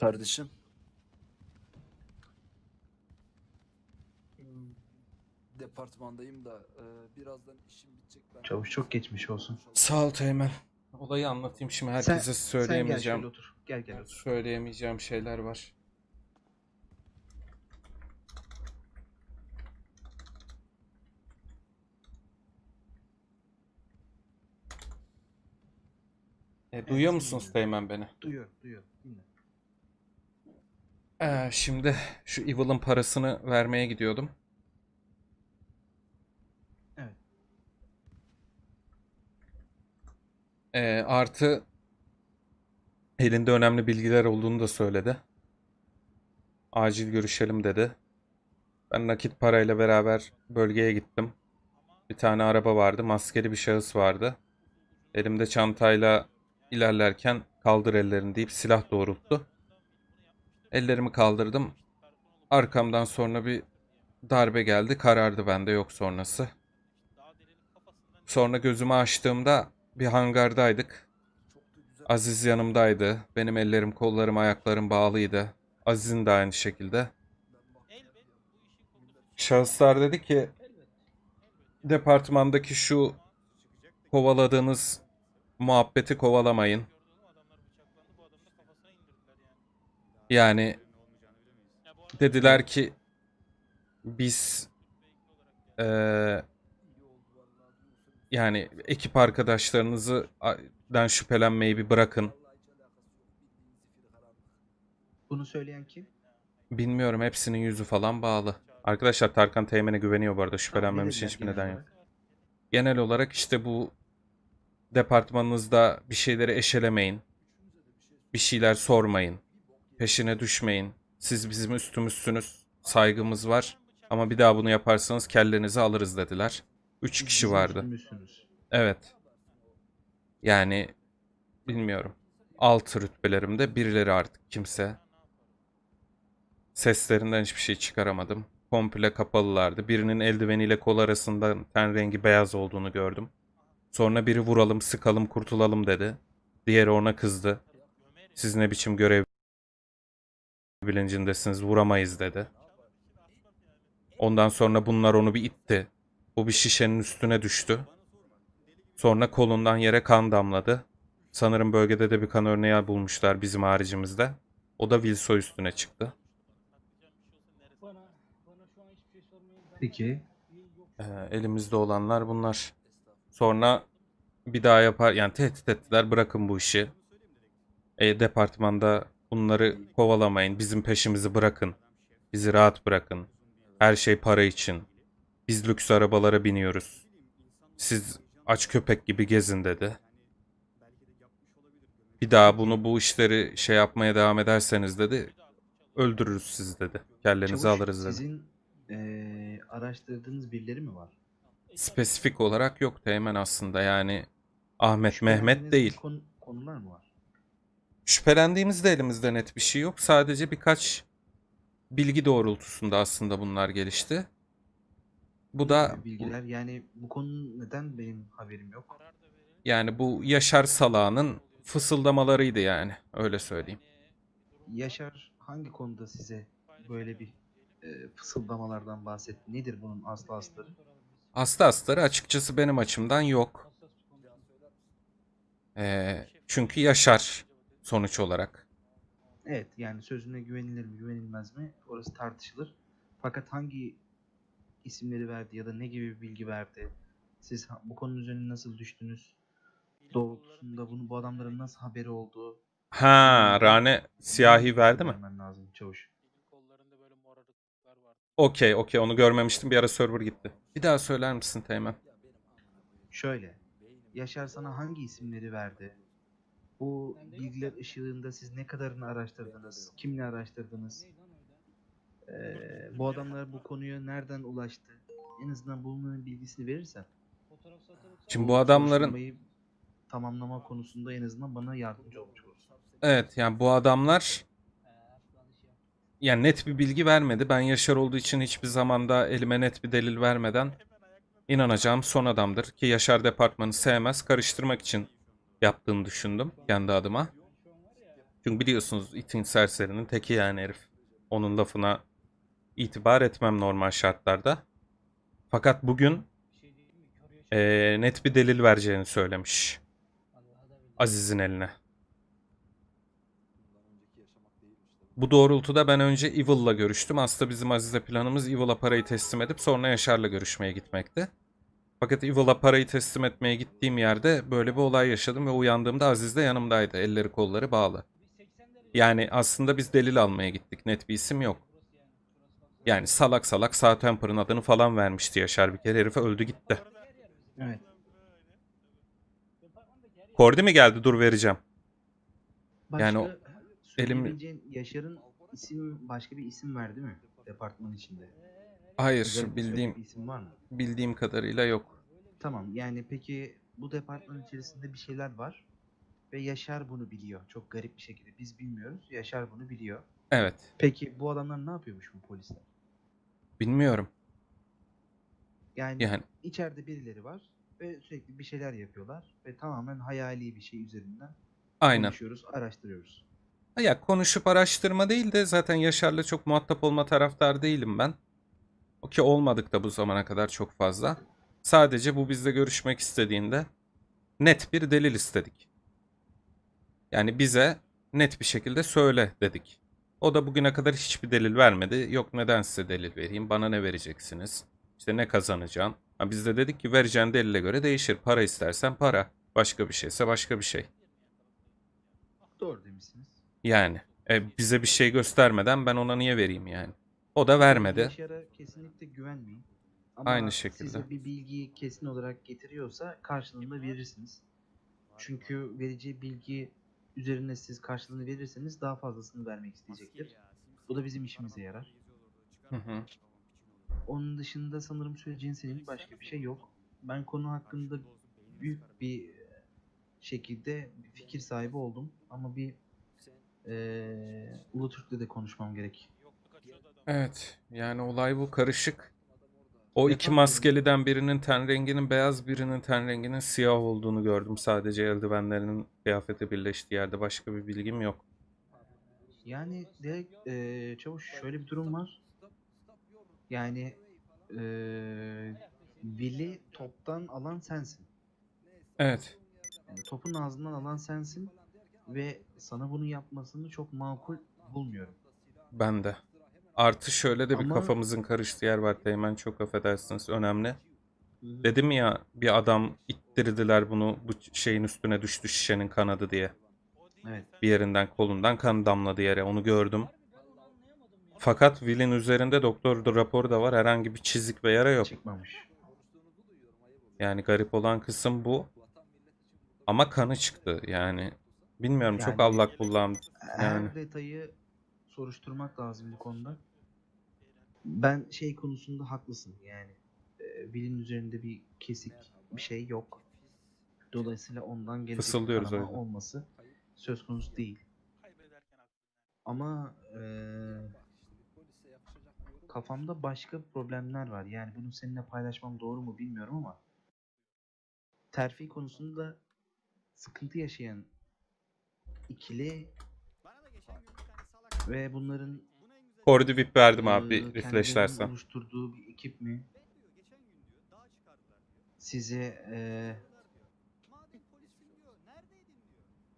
Kardeşim. Departmandayım da e, birazdan işim bitecek. Ben Çavuş çok geçmiş olsun. Sağ ol Teğmen. Olayı anlatayım şimdi herkese Sen gel söyleyemeyeceğim. şöyle otur. Gel gel otur. söyleyemeyeceğim şeyler var. E, duyuyor musunuz Teğmen beni? Duyuyor duyuyor. Dinle. Ee, şimdi şu Evil'ın parasını vermeye gidiyordum. Evet. Ee, artı elinde önemli bilgiler olduğunu da söyledi. Acil görüşelim dedi. Ben nakit parayla beraber bölgeye gittim. Bir tane araba vardı, maskeli bir şahıs vardı. Elimde çantayla ilerlerken kaldır ellerini deyip silah doğrulttu. Ellerimi kaldırdım. Arkamdan sonra bir darbe geldi. Karardı bende yok sonrası. Sonra gözümü açtığımda bir hangardaydık. Aziz yanımdaydı. Benim ellerim, kollarım, ayaklarım bağlıydı. Aziz'in de aynı şekilde. Şahıslar dedi ki departmandaki şu kovaladığınız muhabbeti kovalamayın. Yani dediler ki biz eee, yani ekip arkadaşlarınızı a- den şüphelenmeyi bir bırakın. Bunu söyleyen kim? Bilmiyorum hepsinin yüzü falan bağlı. Arkadaşlar Tarkan Teğmen'e güveniyor bu arada dediler hiçbir genel neden yok. olarak? Genel olarak işte bu departmanınızda bir şeyleri eşelemeyin. Bir şeyler sormayın. Peşine düşmeyin. Siz bizim üstümüzsünüz. Saygımız var. Ama bir daha bunu yaparsanız kellenizi alırız dediler. Üç kişi vardı. Evet. Yani bilmiyorum. Altı rütbelerimde birileri artık kimse. Seslerinden hiçbir şey çıkaramadım. Komple kapalılardı. Birinin eldiveniyle kol arasında ten rengi beyaz olduğunu gördüm. Sonra biri vuralım, sıkalım, kurtulalım dedi. Diğeri ona kızdı. Siz ne biçim görev bilincindesiniz, vuramayız dedi. Ondan sonra bunlar onu bir itti. Bu bir şişenin üstüne düştü. Sonra kolundan yere kan damladı. Sanırım bölgede de bir kan örneği bulmuşlar bizim haricimizde. O da Wilson üstüne çıktı. Peki. Ee, elimizde olanlar bunlar. Sonra bir daha yapar yani tehdit ettiler bırakın bu işi. E, departmanda bunları kovalamayın. Bizim peşimizi bırakın. Bizi rahat bırakın. Her şey para için. Biz lüks arabalara biniyoruz. Siz aç köpek gibi gezin dedi. Bir daha bunu bu işleri şey yapmaya devam ederseniz dedi. Öldürürüz sizi dedi. Kellenizi Çavuş, alırız dedi. sizin eee, araştırdığınız birileri mi var? Spesifik olarak yok Teğmen aslında yani Ahmet Mehmet Şüphelendiğiniz değil. konu- konular mı var? Şüphelendiğimizde elimizde net bir şey yok. Sadece birkaç bilgi doğrultusunda aslında bunlar gelişti. Bu da bilgiler yani bu konu neden benim haberim yok? yani bu Yaşar Salağ'ın fısıldamalarıydı yani öyle söyleyeyim. Yaşar hangi konuda size böyle bir eee, fısıldamalardan bahsetti? Nedir bunun aslı astarı? Hasta hastaları açıkçası benim açımdan yok. Ee, çünkü Yaşar sonuç olarak. Evet yani sözüne güvenilir mi güvenilmez mi orası tartışılır. Fakat hangi isimleri verdi ya da ne gibi bir bilgi verdi? Siz bu konunun üzerine nasıl düştünüz? Doğrultusunda bunu bu adamların nasıl haberi oldu? Ha, Rane siyahi verdi mi? Vermen lazım çavuş. Okey okey onu görmemiştim bir ara server gitti. Bir daha söyler misin Teğmen? Şöyle. Yaşar sana hangi isimleri verdi? Bu bilgiler ışığında siz ne kadarını araştırdınız? Kimle araştırdınız? Ee, bu adamlar bu konuya nereden ulaştı? En azından bunun bilgisini verirsen. Şimdi bu adamların tamamlama konusunda en azından bana yardımcı olmuş olursun. evet yani bu adamlar yani net bir bilgi vermedi. Ben Yaşar olduğu için hiçbir zamanda elime net bir delil vermeden inanacağım son adamdır. Ki Yaşar departmanı sevmez. Karıştırmak için yaptığını düşündüm kendi adıma. Çünkü biliyorsunuz itin serserinin teki yani herif. Onun lafına itibar etmem normal şartlarda. Fakat bugün eee, net bir delil vereceğini söylemiş. Aziz'in eline. Bu doğrultuda ben önce Evil'la görüştüm. Aslında bizim Aziz'e planımız Evil'a parayı teslim edip sonra Yaşar'la görüşmeye gitmekti. Fakat Evil'a parayı teslim etmeye gittiğim yerde böyle bir olay yaşadım ve uyandığımda Aziz de yanımdaydı. Elleri kolları bağlı. Yani aslında biz delil almaya gittik. Net bir isim yok. Yani salak salak Temper'ın adını falan vermişti Yaşar bir kere. Herif öldü gitti. Evet. Kordi mi geldi? Dur vereceğim. Başka Yani o- söyleyebileceğin Yaşar'ın isim başka bir isim var değil mi? Departman içinde. Hayır, Özel bildiğim bir isim var mı? bildiğim kadarıyla yok. Tamam yani peki bu departman içerisinde bir şeyler var ve Yaşar bunu biliyor. Çok garip bir şekilde biz bilmiyoruz. Yaşar bunu biliyor. Evet, Peki bu adamlar ne yapıyormuş bu polisler? bilmiyorum. Yani, Yani içeride birileri var ve sürekli bir şeyler yapıyorlar ve tamamen hayali bir şey üzerinden aynen. konuşuyoruz, araştırıyoruz. Ya konuşup araştırma değil de zaten Yaşar'la çok muhatap olma taraftar değilim ben. O ki olmadık da bu zamana kadar çok fazla. Sadece bu bizle görüşmek istediğinde net bir delil istedik. Yani bize net bir şekilde söyle dedik. O da bugüne kadar hiçbir delil vermedi. Yok neden size delil vereyim? Bana ne vereceksiniz? İşte ne kazanacağım? Ha biz de dedik ki vereceğin delile göre değişir. Para istersen para. Başka bir şeyse başka bir şey. Doğru demişsiniz. Yani e, bize bir şey göstermeden ben ona niye vereyim yani? O da vermedi. Yaşar'a kesinlikle güvenmeyin. Ama Aynı şekilde. size bir bilgiyi kesin olarak getiriyorsa karşılığında verirsiniz. Çünkü vereceği bilgi üzerine siz karşılığını verirseniz daha fazlasını vermek isteyecektir. Bu da bizim işimize yarar. Hı hı. Onun dışında sanırım söyleyeceğin senin başka bir şey yok. Ben konu hakkında büyük bir şekilde bir fikir sahibi oldum. Ama bir eee Ulu Türk'le de konuşmam gerek. Evet, yani olay bu karışık. O iki maskeliden birinin ten renginin beyaz, birinin ten renginin siyah olduğunu gördüm. Sadece eldivenlerinin kıyafeti birleştiği yerde başka bir bilgim yok. Yani direkt eee çavuş şöyle bir durum var. Yani Will'i toptan alan sensin. Evet, Yani topun ağzından alan sensin ve sana bunu yapmasını çok makul bulmuyorum. ben de. Artı şöyle de bir Ama- kafamızın karıştığı yer var Teğmen çok affedersiniz önemli. Dedim ya bir adam ittirdiler bunu bu şeyin üstüne düştü şişenin kanadı diye. Evet. Bir yerinden kolundan kan damladı yere onu gördüm. Fakat Will'in üzerinde doktor raporu da var herhangi bir çizik ve yara yok. Çıkmamış. Yani garip olan kısım bu. Ama kanı çıktı yani. Bilmiyorum çok Yani- allak bullağım. Her Yani. detayı soruşturmak lazım bu konuda. Ben şey konusunda haklısın yani. E, Will'in üzerinde bir kesik bir şey yok. Dolayısıyla ondan gelecek bir Fısıldıyoruz öyle. olması söz konusu değil. Ama e, kafamda başka problemler var. Yani bunu seninle paylaşmam doğru mu bilmiyorum ama terfi konusunda sıkıntı yaşayan ikili ve bunların Kordi VIP verdim abi bir kendilerinin refreshlersen. oluşturduğu bir ekip mi sizi e,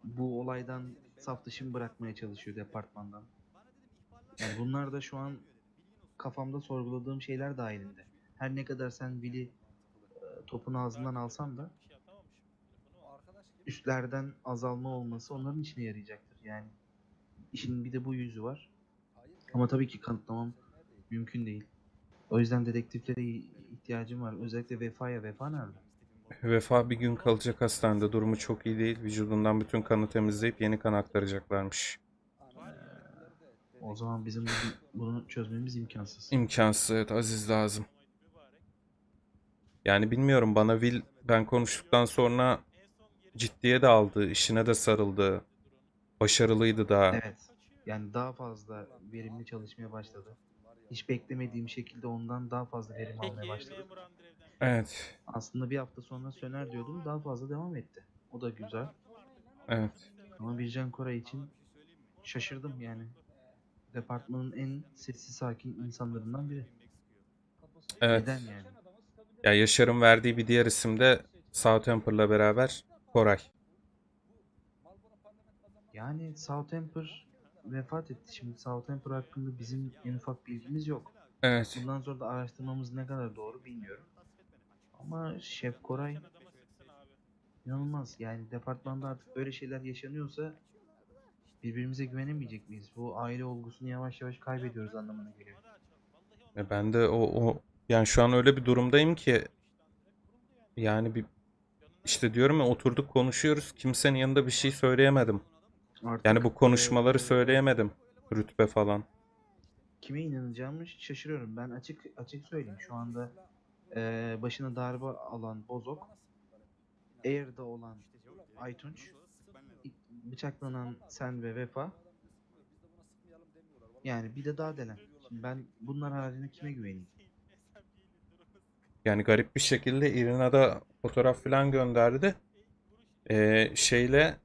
bu olaydan saf dışı mı bırakmaya çalışıyor departmandan? Yani bunlar da şu an kafamda sorguladığım şeyler dahilinde. Her ne kadar sen Will'i e, topun ağzından alsan da üstlerden azalma olması onların işine yarayacaktır. Yani işin bir de bu yüzü var. Ama tabii ki kanıtlamam mümkün değil. O yüzden dedektiflere ihtiyacım var. Özellikle Vefa'ya. Vefa nerede? Vefa bir gün kalacak hastanede durumu çok iyi değil. Vücudundan bütün kanı temizleyip yeni kan aktaracaklarmış. O zaman bizim bu- bunu çözmemiz imkansız. İmkansız evet Aziz lazım. Yani bilmiyorum bana Will ben konuştuktan sonra ciddiye de aldı, işine de sarıldı. Başarılıydı da. Evet. Yani daha fazla verimli çalışmaya başladı. Hiç beklemediğim şekilde ondan daha fazla verim almaya başladı. Evet, Aslında bir hafta sonra söner diyordum. Daha fazla devam etti. O da güzel. evet. Ama Bircan Koray için şaşırdım yani. Departmanın en sessiz sakin insanlarından biri. Evet. Neden yani? Ya Yaşar'ın verdiği bir diğer isim de Southampton'la beraber Koray. Yani Southampton vefat etti. Şimdi Southampton hakkında bizim en ufak bilgimiz yok. Evet. Bundan sonra da araştırmamız ne kadar doğru bilmiyorum. Ama Şef Koray inanılmaz. Yani departmanda artık böyle şeyler yaşanıyorsa birbirimize güvenemeyecek miyiz? Bu aile olgusunu yavaş yavaş kaybediyoruz anlamına geliyor. E ben de o, o yani şu an öyle bir durumdayım ki yani bir işte diyorum ya oturduk konuşuyoruz kimsenin yanında bir şey söyleyemedim. Artık, Yani bu konuşmaları eee, söyleyemedim. Rütbe falan. kime inanacağımı şaşırıyorum. Ben açık açık söyleyeyim. Şu anda eee, başına darbe alan Bozok, Air'da olan Aytunç, bıçaklanan Sen ve Vefa. Yani bir de daha delen. Şimdi ben bunlar haricinde kime güveneyim? Yani garip bir şekilde Irina da fotoğraf falan gönderdi. Ee, şeyle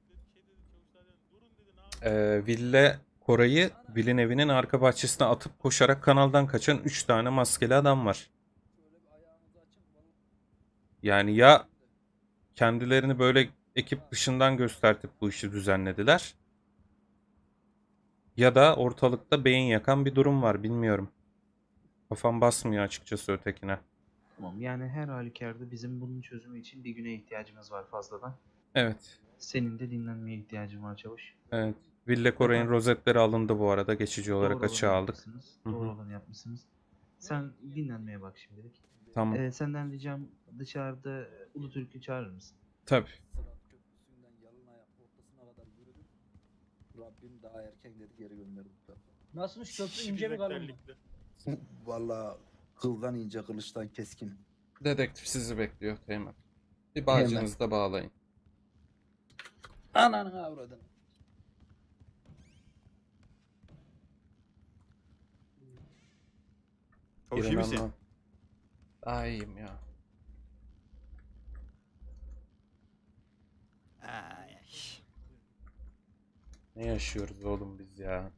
e, Ville Koray'ı Vill'in evinin arka bahçesine atıp koşarak kanaldan kaçan 3 tane maskeli adam var. Yani ya kendilerini böyle ekip dışından göstertip bu işi düzenlediler. Ya da ortalıkta beyin yakan bir durum var bilmiyorum. Kafam basmıyor açıkçası ötekine. Tamam yani her halükarda bizim bunun çözümü için bir güne ihtiyacımız var fazladan. Evet. Senin de dinlenmeye ihtiyacın var çavuş. Evet. Ville Koray'ın Efendim? rozetleri alındı bu arada. Geçici olarak Doğru açığa olanı aldık. yapmışsınız, Hı hı. Doğru olanı yapmışsınız. Sen dinlenmeye bak şimdilik. Tamam. Ee, senden ricam dışarıda Ulu Türk'ü çağırır mısın? Tabii. Sırat Köprüsü'nden yalın ayak ortasına kadar yürüdüm. Rabbim daha erken dedi geri gönderdi. Nasılmış köprü ince mi kalın mı? Valla kıldan ince kılıçtan keskin. Dedektif sizi bekliyor Teğmen. Bir bağcınızı da bağlayın. Ananı avradın. Çavuş iyi misin? Daha iyiyim ya. Ay. Ne yaşıyoruz oğlum biz ya?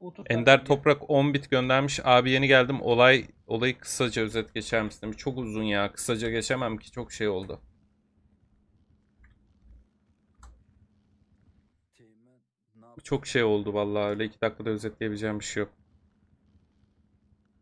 Otur Ender. Toprak 10 bit göndermiş. Abi yeni geldim. Olay olayı kısaca özet geçer misin demiş. Çok uzun ya. Kısaca geçemem ki çok şey oldu. Çok şey oldu vallahi öyle 2 dakikada özetleyebileceğim bir şey yok.